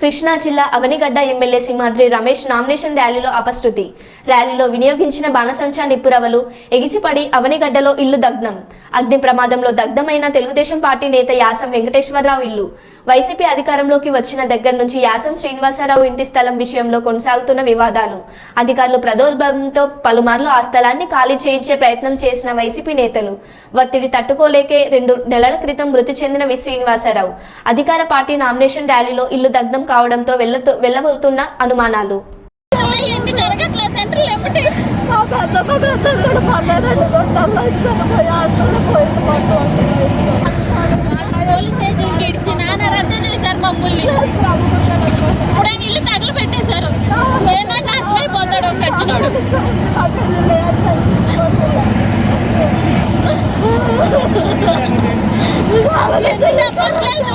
కృష్ణా జిల్లా Avanigadda MLA Simhadri Ramesh nomination ర్యాలీలో అపశృతి ర్యాలీలో వినియోగించిన బాణసంచా నిప్పురవలు ఎగిసిపడి అవనిగడ్డలో ఇల్లు దగ్నం అగ్ని ప్రమాదంలో దగ్ధమైన తెలుగుదేశం పార్టీ నేత యాసం వెంకటేశ్వరరావు ఇల్లు. వైసీపీ అధికారంలోకి వచ్చిన దగ్గర నుంచి యాసం శ్రీనివాసరావు ఇంటి స్థలం విషయంలో కొనసాగుతున్న వివాదాలు. అధికారులు ప్రలోభంతో పలుమార్లు ఆ స్థలాన్ని ఖాళీ చేయించే ప్రయత్నం చేసిన వైసీపీ నేతలు ఒత్తిడి తట్టుకోలేకే రెండు నెలల క్రితం మృతి చెందిన వి. శ్రీనివాసరావు. అధికార పార్టీ నామినేషన్ ర్యాలీలో ఇల్లు దగ్ధం కావడంతో వెళ్ళబోతున్న అనుమానాలు. Wala na yan. Wala na yan.